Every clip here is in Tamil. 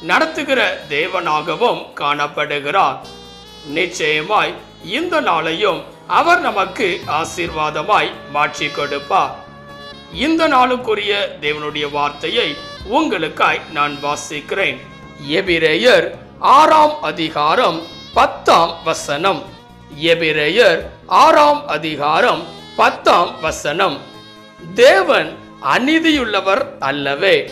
நடத்துகிற தேவனாகவும் காணப்படுகிறார். நிச்சயமாய் இந்த நாளையும் அவர் நமக்கு ஆசீர்வாதமாய் மாற்றி கொடுப்பார். இந்த நாளுக்குரிய தேவனுடைய வார்த்தையை உங்களுக்காய் நான் வாசிக்கிறேன். எபிரேயர் ஆறாம் அதிகாரம் பத்தாம் வசனம். எபிரேயர் ஆறாம் அதிகாரம் பத்தாம் வசனம். தேவன் அநீதியுள்ளவர் அல்லவே.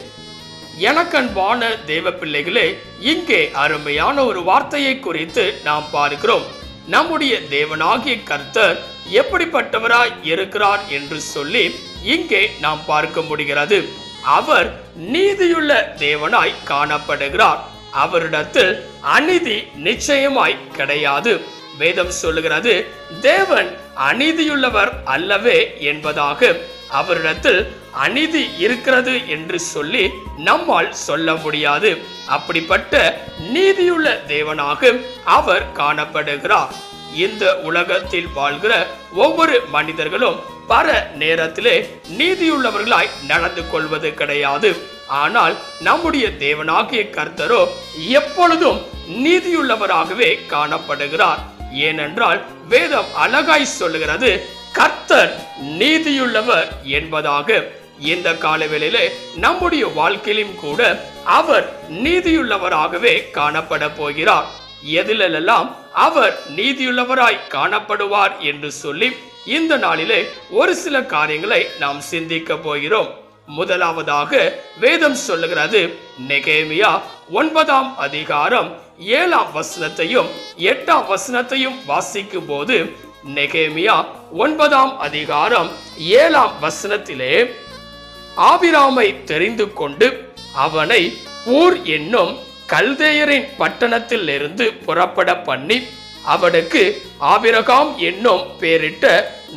எனக்கன்பான தேவ பிள்ளைகளே இங்கே அருமையான ஒரு வார்த்தையை குறித்து நாம் பார்க்கிறோம். நம்முடைய தேவனாகிய கர்த்தர் எப்படிப்பட்டவராய் இருக்கிறார் என்று சொல்லி இங்கே நாம் பார்க்க முடிகிறது. அவர் நீதியுள்ள தேவனாய் காணப்படுகிறார். அவரிடத்தில் அநீதி நிச்சயமாய் கிடையாது. வேதம் சொல்லுகிறது தேவன் அநீதியுள்ளவர் அல்லவே என்பதாக அவரிடத்தில் அநீதி இருக்கிறது என்று சொல்லி நம்மால் சொல்ல முடியாது. அப்படிப்பட்ட நீதியுள்ள தேவனாக அவர் காணப்படுகிறார். இந்த உலகத்தில் வாழ்கிற ஒவ்வொரு மனிதர்களும் பல நேரத்திலே நீதியுள்ளவர்களாய் நடந்து கொள்வது கிடையாது. ஆனால் நம்முடைய தேவனாகிய கர்த்தரோ எப்பொழுதும் நீதியுள்ளவராகவே காணப்படுகிறார். ஏனென்றால் வேதம் அழகாய் சொல்லுகிறது கர்த்தர் நீதியுள்ளவர் என்பதாக இந்த காலவேளையிலே நம்முடைய வாழ்க்கையிலும் கூட அவர் நீதியுள்ளவராகவே காணப்பட போகிறார். எதிலெல்லாம் அவர் நீதியுள்ளவராய் காணப்படுவார் என்று சொல்லி இந்த நாளிலே ஒரு சில காரியங்களை நாம் சிந்திக்க போகிறோம். முதலாவதாக வேதம் சொல்லுகிறது நெகேமியா ஒன்பதாம் அதிகாரம் ஏழாம் வசனத்தையும் எட்டாம் வசனத்தையும் வாசிக்கும் போது நெகேமியா ஒன்பதாம் அதிகாரம் ஏழாம் வசனத்திலே ஆபிராமை தெரிந்து கொண்டு அவனை ஊர் என்னும் கல்தேயரின் பட்டணத்தில் இருந்து புறப்பட பண்ணி அவனுக்கு ஆபிரகாம் என்னும் பேரிட்ட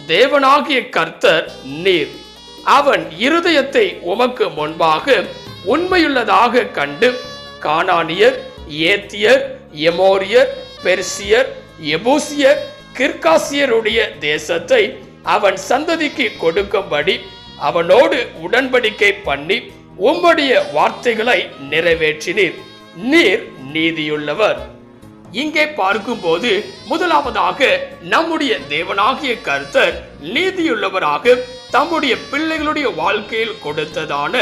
தேவனாகிய கர்த்தர் நீர். அவன் இருதயத்தை உமக்கு முன்பாக உண்மையுள்ளதாக கண்டு கானானியர் ஏத்தியர் எமோரியர் பெர்சியர் எபூசியர் கிர்காசியருடைய தேசத்தை அவன் சந்ததிக்கு கொடுக்கும்படி அவனோடு உடன்படிக்கை பண்ணி உம்முடைய வார்த்தைகளை நிறைவேற்றினீர். நீர் நீதியுள்ளவர். இங்கே பார்க்கும்போது முதலாவதாக நம்முடைய தேவனாகிய கர்த்தர் நீதியுள்ளவராக தம்முடைய பிள்ளைகளுடைய வாழ்க்கையில் கொடுத்ததான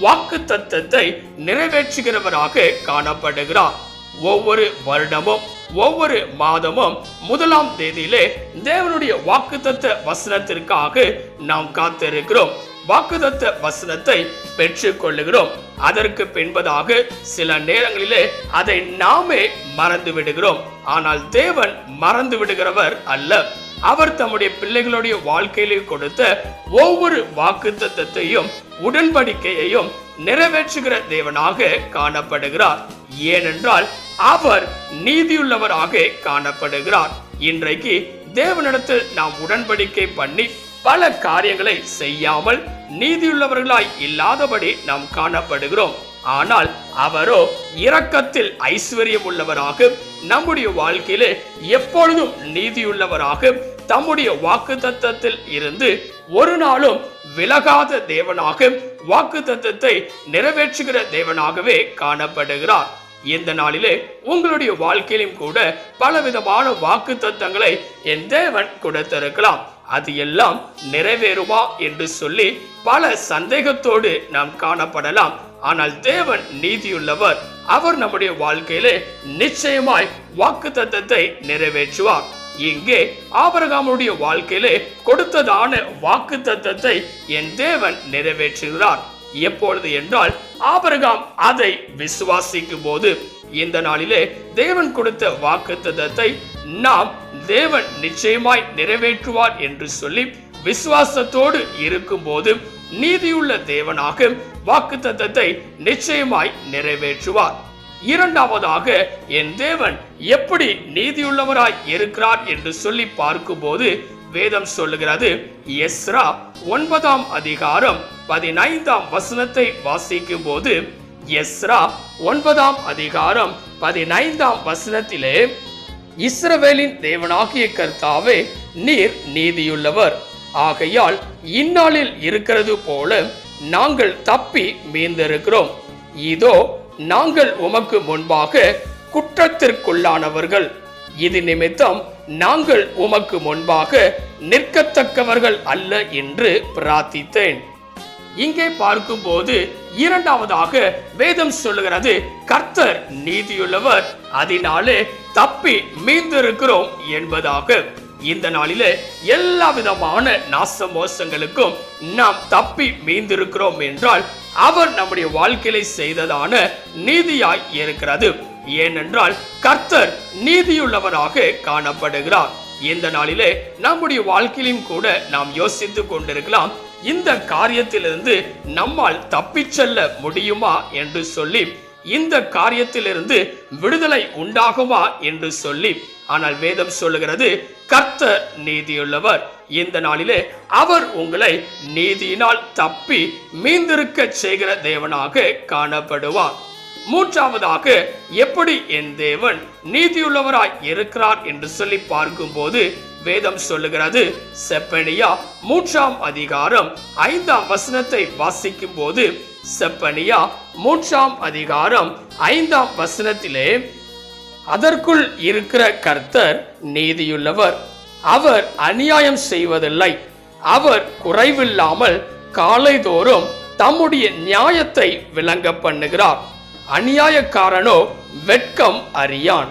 வாக்கு தத்தத்தை நிறைவேற்றுகிறவராக காணப்படுகிறார். ஒவ்வொரு வருடமும் ஒவ்வொரு மாதமும் முதலாம் தேதியிலே தேவனுடைய வாக்குத்தத்த வசனத்திற்காக நாம் காத்திருக்கிறோம். வாக்குதத்த வசனத்தை பெற்றுக் கொள்ளுகிறோம் அதற்கு பின்பதாக சில நேரங்களிலே அதை நாமே மறந்து விடுகிறோம். ஆனால் தேவன் மறந்து விடுகிறவர் அல்ல. அவர் தம்முடைய பிள்ளைகளுடைய வாழ்க்கையிலே கொடுத்த ஒவ்வொரு வாக்குத்தையும் உடன்படிக்கையையும் நிறைவேற்றுகிற தேவனாக காணப்படுகிறார். ஏனென்றால் அவர் நீதியுள்ளவராக காணப்படுகிறார். இன்றைக்கு தேவனிடத்தில் நாம் உடன்படிக்கை பண்ணி பல காரியங்களை செய்யாமல் நீதியுள்ளவர்களாய் இல்லாதபடி நாம் காணப்படுகிறோம். ஆனால் அவரோ இரக்கத்தில் ஐஸ்வர்யம் உள்ளவராக நம்முடைய வாழ்க்கையிலே எப்பொழுதும் நீதியுள்ளவராக தம்முடைய வாக்கு தத்தத்தில் இருந்து ஒரு நாளும் விலகாத தேவனாக வாக்கு தத்தத்தை நிறைவேற்றுகிற தேவனாகவே காணப்படுகிறார். இந்த நாளிலே உங்களுடைய வாழ்க்கையிலும் கூட பலவிதமான வாக்கு தத்தங்களை என் தேவன் கொடுத்திருக்கலாம். அது எல்லாம் நிறைவேறுமா என்று சொல்லி பல சந்தேகத்தோடு நாம் காணப்படலாம். ஆனால் தேவன் நீதியுள்ளவர். அவர் நம்முடைய வாழ்க்கையிலே நிச்சயமாய் வாக்கு தத்தத்தை நிறைவேற்றுவார். இங்கே ஆபரகாமுடைய வாழ்க்கையிலே கொடுத்ததான வாக்கு தத்தத்தை என் தேவன் நிறைவேற்றுகிறார். எப்பொழுது என்றால் ஆபரகாம் அதை விசுவாசிக்கும் போது இந்த நாளிலே தேவன் கொடுத்த வாக்குத்தத்தத்தை நாம் தேவன் நிச்சயமாய் நிறைவேற்றுவார் என்று சொல்லி விசுவாசத்தோடு இருக்கும்போது நீதியுள்ள தேவனாக வாக்குத்தத்தை நிச்சயமாய் நிறைவேற்றுவார். இரண்டாவதாக என் தேவன் எப்படி நீதியுள்ளவராய் இருக்கிறார் என்று சொல்லி பார்க்கும்போது வேதம் சொல்லுகிறது. எஸ்ரா ஒன்பதாம் அதிகாரம் பதினைந்தாம் வசனத்தை வாசிக்கும் போது எஸ்ரா ஒன்பதாம் அதிகாரம் பதினைந்தாம் வசனத்திலே இஸ்ரவேலின் தேவனாகிய கர்த்தாவே நீர் நீதியுள்ளவர். ஆகையால் இந்நாளில் இருக்கிறது போல நாங்கள் தப்பி மீந்திருக்கிறோம். இதோ நாங்கள் உமக்கு முன்பாக குற்றத்திற்குள்ளானவர்கள். இது நிமித்தம் நாங்கள் உமக்கு முன்பாக நிற்கத்தக்கவர்கள் அல்ல என்று பிரார்த்தித்தேன். இங்கே பார்க்கும்போது இரண்டாவதாக வேதம் சொல்லுகிறது கர்த்தர் நீதியுள்ளவர் அதனாலே தப்பி மீந்திருக்கிறோம் என்பதாக. இந்த நாளிலே எல்லா விதமான நாச மோசங்களுக்கும் நாம் தப்பி மீந்திருக்கிறோம் என்றால் அவர் நம்முடைய வாழ்க்கையில செய்ததான நீதியாய் இருக்கிறது. ஏனென்றால் கர்த்தர் நீதியுள்ளவராக காணப்படுகிறார். இந்த நாளிலே நம்முடைய வாழ்க்கையிலும் கூட நாம் யோசித்துக் கொண்டிருக்கலாம் இந்த காரியத்திலிருந்து நம்மால் தப்பிச் செல்ல முடியுமா என்று சொல்லி இந்த காரியத்திலிருந்து விடுதலை உண்டாகுமா என்று சொல்லி. ஆனால் வேதம் சொல்லுகிறது கர்த்தர் நீதியுள்ளவர். இந்த நாளிலே அவர் உங்களை நீதியினால் தப்பி மீந்திருக்க செய்கிற தேவனாக காணப்படுவார். மூன்றாவதாக எப்படி என் தேவன் நீதியுள்ளவராய் இருக்கிறார் என்று சொல்லி பார்க்கும்போது வேதம் சொல்லுகிறது. செப்பனியா மூன்றாம் அதிகாரம் ஐந்தாம் வசனத்தை வாசிக்கும் போது செப்பனியா மூன்றாம் அதிகாரம் ஐந்தாம் வசனத்திலே அதற்குள் இருக்கிற கர்த்தர் நீதியுள்ளவர். அவர் அநியாயம் செய்வதில்லை. அவர் குறைவில்லாமல் காலைதோறும் தம்முடைய நியாயத்தை விளங்க பண்ணுகிறார். அநியாயக்காரனோ வெட்கம் அறியான்.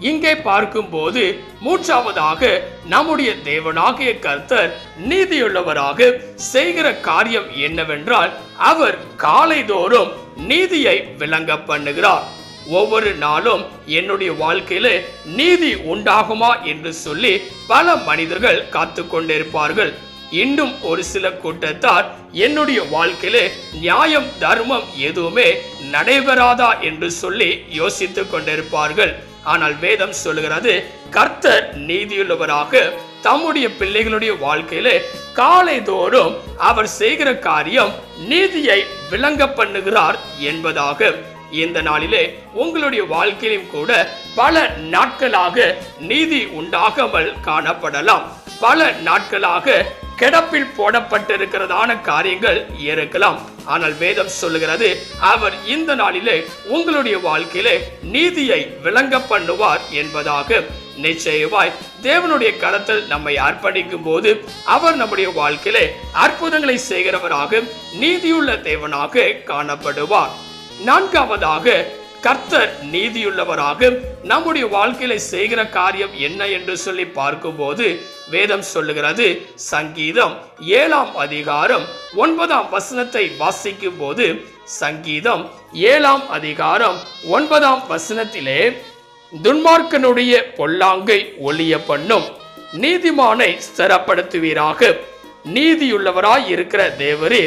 இங்கே பார்க்கும்போது மூன்றாவதாக நம்முடைய தேவனாகிய கர்த்தர் நீதியுள்ளவராக செய்கிற காரியம் என்னவென்றால் அவர் காலைதோறும் நீதியை விளங்க பண்ணுகிறார். ஒவ்வொரு நாளும் என்னுடைய வாழ்க்கையில நீதி உண்டாகுமா என்று சொல்லி பல மனிதர்கள் காத்து கொண்டிருப்பார்கள் இன்னும் ஒரு சில கூட்டத்தார் என்னுடைய வாழ்க்கையில நியாயம் தர்மம் எதுவுமே நடைபெறாதா என்று சொல்லி யோசித்து கொண்டிருப்பார்கள். ஆனால் வேதம் சொல்லுகிறது கர்த்தர் நீதியுள்ளவராக தம்முடைய பிள்ளைகளுடைய வாழ்க்கையில காலை தோறும் அவர் செய்கிற காரியம் நீதியை விளங்க பண்ணுகிறார் என்பதாக. இந்த நாளிலே உங்களுடைய வாழ்க்கையிலும் கூட பல நாட்களாக நீதி உண்டாகாமல் காணப்படலாம். பல நாட்களாக கிடப்பில் போடப்பட்டிருக்கிறதான காரியங்கள் இருக்கலாம். ஆனால் வேதம் சொல்லுகிறது அவர் இந்த நாளிலே உங்களுடைய வாழ்க்கையிலே நீதியை விளங்க பண்ணுவார் என்பதாக. நிச்சயமாய் தேவனுடைய கரத்தில் நம்மை அர்ப்பணிக்கும் போது அவர் நம்முடைய வாழ்க்கையிலே அற்புதங்களை செய்கிறவராக நீதியுள்ள தேவனாக காணப்படுவார். நான்காவதாக கர்த்தர் நீதியுள்ளவராக நம்முடைய வாழ்க்கையில செய்கிற காரியம் என்ன என்று சொல்லி பார்க்கும்போது வேதம் சொல்லுகிறது சங்கீதம் ஏழாம் அதிகாரம் ஒன்பதாம் வசனத்தை வாசிக்கும் போது சங்கீதம் ஏழாம் அதிகாரம் ஒன்பதாம் வசனத்திலே துன்மார்க்கனுடைய பொல்லாங்கை ஒளிய பண்ணும் நீதிமானை ஸ்திரப்படுத்துவீராக. நீதியுள்ளவராய் இருக்கிற தேவரே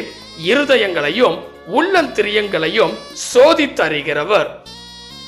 இருதயங்களையும் உள்ளந்திரியங்களையும் சோதித்தறிகிறவர்.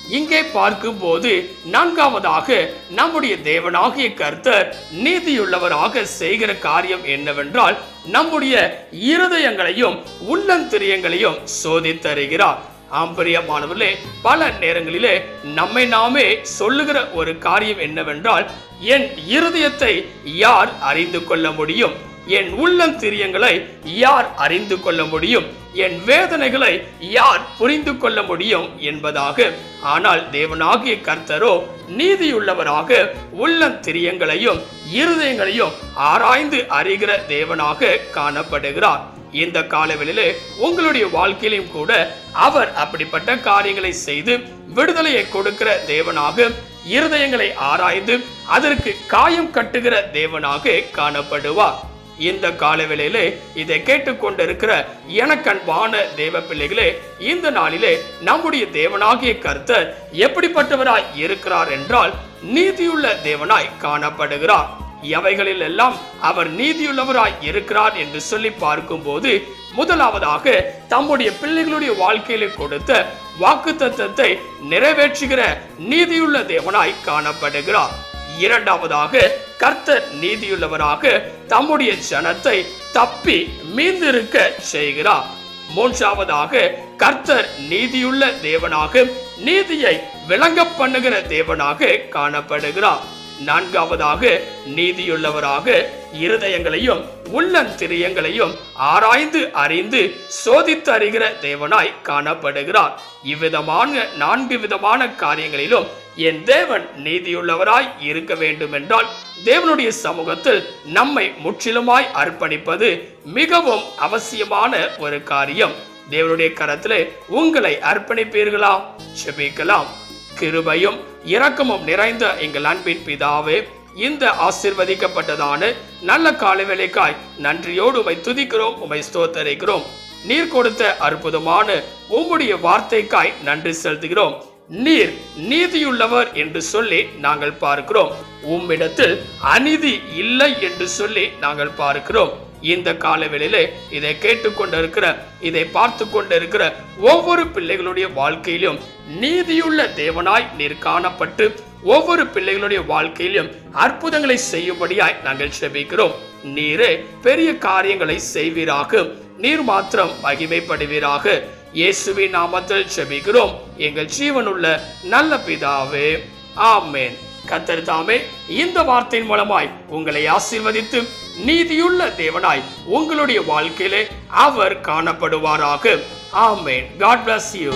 இங்கே பார்க்கும்போது நான்காவதாக நம்முடைய தேவனாகிய கர்த்தர் நீதியுள்ளவராக செய்கிற காரியம் என்னவென்றால் நம்முடைய இருதயங்களையும் உள்ளந்திரியங்களையும் சோதித்தருகிறார் ஆம்பரியமானவர்களே பல நேரங்களிலே நம்மை நாமே சொல்லுகிற ஒரு காரியம் என்னவென்றால் என் இருதயத்தை யார் அறிந்து கொள்ள முடியும்? என் உள்ளம் திரியங்களை யார் அறிந்து கொள்ள முடியும்? என் வேதனைகளை யார் புரிந்து கொள்ள முடியும் என்பதாக. ஆனால் தேவனாகிய கர்த்தரோ நீதியுள்ளவராக உள்ளம் திரியங்களையும் இருதயங்களையும் ஆராய்ந்து அறிகிற தேவனாக காணப்படுகிறார். இந்த காலவெளியிலே உங்களுடைய வாழ்க்கையிலும் கூட அவர் அப்படிப்பட்ட காரியங்களை செய்து விடுதலையை கொடுக்கிற தேவனாக இருதயங்களை ஆராய்ந்து அதற்கு காயம் கட்டுகிற தேவனாக காணப்படுவார். இந்த காலவேளையிலே இதை கேட்டுக்கொண்டிருக்கிற எனக்கன்பான தேவ பிள்ளைகளே இந்த நாளிலே நம்முடைய தேவனாகிய கர்த்தர் எப்படிப்பட்டவராய் இருக்கிறார் என்றால் நீதியுள்ள தேவனாய் காணப்படுகிறார். எவைகளில் எல்லாம் அவர் நீதியுள்ளவராய் இருக்கிறார் என்று சொல்லி பார்க்கும்போது முதலாவதாக தம்முடைய பிள்ளைகளுடைய வாழ்க்கையில கொடுத்த வாக்கு தத்துவத்தை நிறைவேற்றுகிற நீதியுள்ள தேவனாய் காணப்படுகிறார். இரண்டாவதாக கர்த்தர் நீதியுள்ளவராக தம்முடைய ஜனத்தை தப்பி மீந்திருக்க செய்கிறார். மூன்றாவதாக கர்த்தர் நீதியுள்ள தேவனாக நீதியை விளங்க பண்ணுகிற தேவனாக காணப்படுகிறார். நான்காவதாக நீதியுள்ளவராக இருதயங்களையும் உள்ளந்திரியங்களையும் ஆராய்ந்து அறிந்து சோதித்து அறிகிற தேவனாய் காணப்படுகிறார். இவ்விதமான நான்கு விதமான காரியங்களிலும் என் தேவன் நீதியுள்ளவராய் இருக்க வேண்டும் என்றால் தேவனுடைய சமூகத்தில் நம்மை முற்றிலுமாய் அர்ப்பணிப்பது மிகவும் அவசியமான ஒரு காரியம். தேவனுடைய கரத்திலே உங்களை அர்ப்பணிப்பீர்களா? செபிக்கலாம். கிருபையும் இரக்கமும் நிறைந்த எங்கள் அன்பின் பிதாவே இந்த ஆசிர்வதிக்கப்பட்டதான நல்ல காலை வேலைக்காய் நன்றியோடு உமை துதிக்கிறோம் உமை ஸ்தோத்தரிக்கிறோம். நீர் கொடுத்த அற்புதமான உம்முடைய வார்த்தைக்காய் நன்றி செலுத்துகிறோம். நீர் நீதியுள்ளவர் என்று சொல்லி நாங்கள் பார்க்கிறோம். உம்மிடத்தில் அநீதி இல்லை என்று சொல்லி நாங்கள் பார்க்கிறோம். இந்த காலவெளியிலே இதை கேட்டுக்கொண்டிருக்கிற இதை பார்த்து கொண்டிருக்கிற ஒவ்வொரு பிள்ளைகளுடைய வாழ்க்கையிலும் நீதியுள்ள தேவனாய் நீர் காணப்பட்டு ஒவ்வொரு பிள்ளைகளுடைய வாழ்க்கையிலும் அற்புதங்களை செய்யும்படியாய் நாங்கள் செபிக்கிறோம். நீரே பெரிய காரியங்களை செய்வீராக. நீர் மாத்திரம் மகிமைப்படுவீராக. இயேசுவின் நாமத்தில் செபிக்கிறோம். எங்கள் ஜீவனுள்ள நல்ல பிதாவே. ஆமேன். கத்தர் தாமே இந்த வார்த்தையின் மூலமாய் உங்களை ஆசீர்வதித்து நீதியுள்ள தேவனாய் உங்களுடைய வாழ்க்கையிலே அவர் காணப்படுவாராக. ஆமேன். God bless you